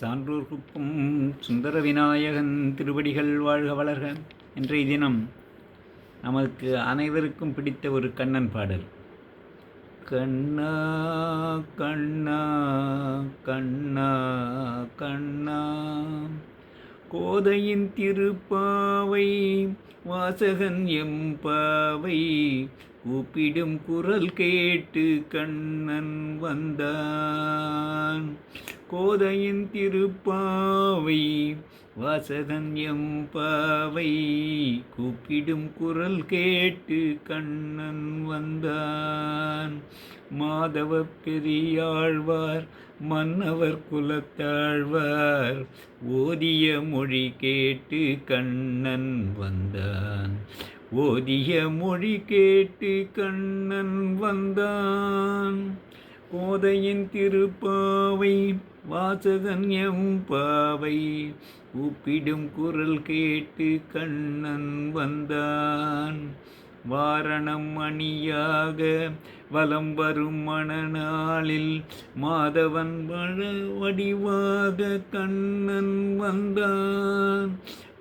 சான்றோர்க்கும் சுந்தர விநாயகன் திருவடிகள் வாழ்க வளர்க. இன்றைய தினம் நமக்கு அனைவருக்கும் பிடித்த ஒரு கண்ணன் பாடல். கண்ணா கண்ணா கண்ணா கண்ணா. கோதையின் திருப்பாவை வாசகன் எம்பாவை கூப்பிடும் குரல் கேட்டு கண்ணன் வந்தான். கோதையின் திருப்பாவை வசதன்யம் பாவை கூப்பிடும் குரல் கேட்டு கண்ணன் வந்தான். மாதவ பெரியாழ்வார் மன்னவர் குலத்தாழ்வார் ஓதிய மொழி கேட்டு கண்ணன் வந்தான். ஓதிய மொழி கேட்டு கண்ணன் வந்தான். கோதையின் திருப்பாவை வாசகன் எம் பாவை. கூப்பிடும் குரல் கேட்டு கண்ணன் வந்தான். வாரணம் அணியாக வலம் வரும் மணநாளில் மாதவன் வடிவாக கண்ணன் வந்தான்.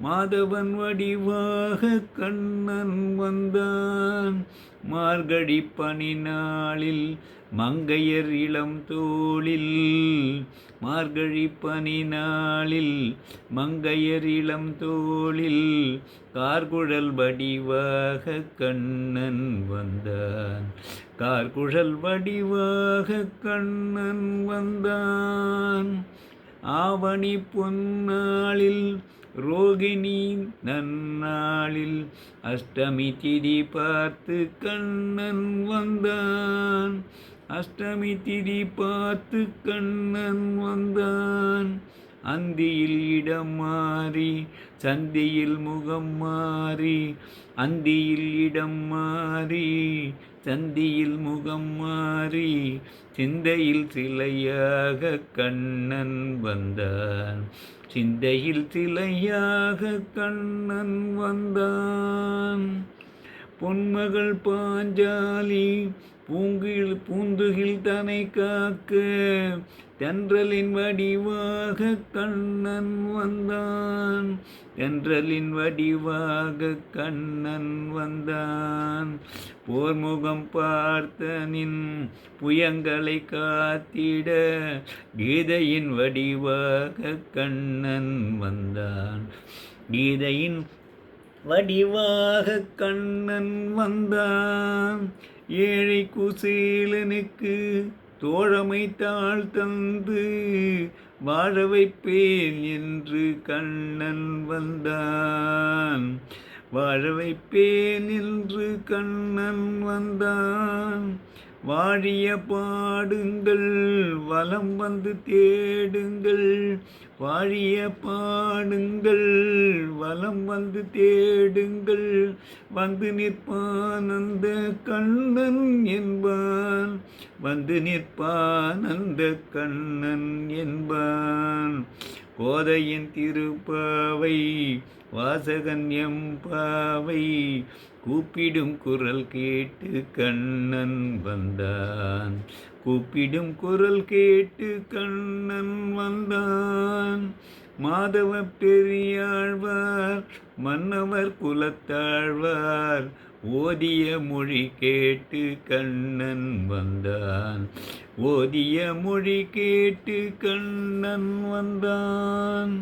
மாதவன் வடிவாக கண்ணன் வந்தான். மார்கழி பனி நாளில் மங்கையர் இளம் தோளில். மார்கழி பனி நாளில் மங்கையர் இளம் தோளில். கார்குழல் வடிவாக கண்ணன் வந்தான். கார்குழல் வடிவாக கண்ணன் வந்தான். ஆவணி பொன்னாளில் ரோகிணி நன்னாளில். அஷ்டமி திதி பார்த்து கண்ணன் வந்தான். அஷ்டமி திதி பார்த்து கண்ணன் வந்தான். அந்தியில் இடம் மாறி சந்தியில் முகம் மாறி அந்தியில் இடம் மாறி சந்தியில் முகம் மாறி சிந்தையில் சிலையாக கண்ணன் வந்தான். சிந்தையில் சிலையாக கண்ணன் வந்தான். பொன்மகள் பாஞ்சாலி பூங்கில் பூந்துகில் தனை காக்க தென்றலின் வடிவாக கண்ணன் வந்தான். தென்றலின் வடிவாக கண்ணன் வந்தான். போர்முகம் பார்த்தனின் புயங்களை காத்திட கீதையின் வடிவாக கண்ணன் வந்தான். கீதையின் வடிவாக கண்ணன் வந்தான். ஏழை குசேலனுக்கு தோழமை தாழ் தந்து வாழ வைப்பேன் என்று கண்ணன் வந்தான். வாழ வைப்பேன் என்று கண்ணன் வந்தான். வாழிய பாடுங்கள் வலம் வந்து தேடுங்கள் வாழிய பாடுங்கள் வலம் வந்து தேடுங்கள். வந்து நிற்பான் அந்த கண்ணன் என்பான். வந்து நிற்பான் அந்த கண்ணன் என்பான். கோதையின் திருப்பாவை வாசகன் எம்பாவை கூப்பிடும் குரல் கேட்டு கண்ணன் வந்தான். கூப்பிடும் குரல் கேட்டு கண்ணன் வந்தான். மாதவ பெரியாழ்வார் மன்னவர் குலத்தாழ்வார் ஓதிய மொழி கேட்டு கண்ணன் வந்தான். ஓதிய மொழி கேட்டு கண்ணன் வந்தான்.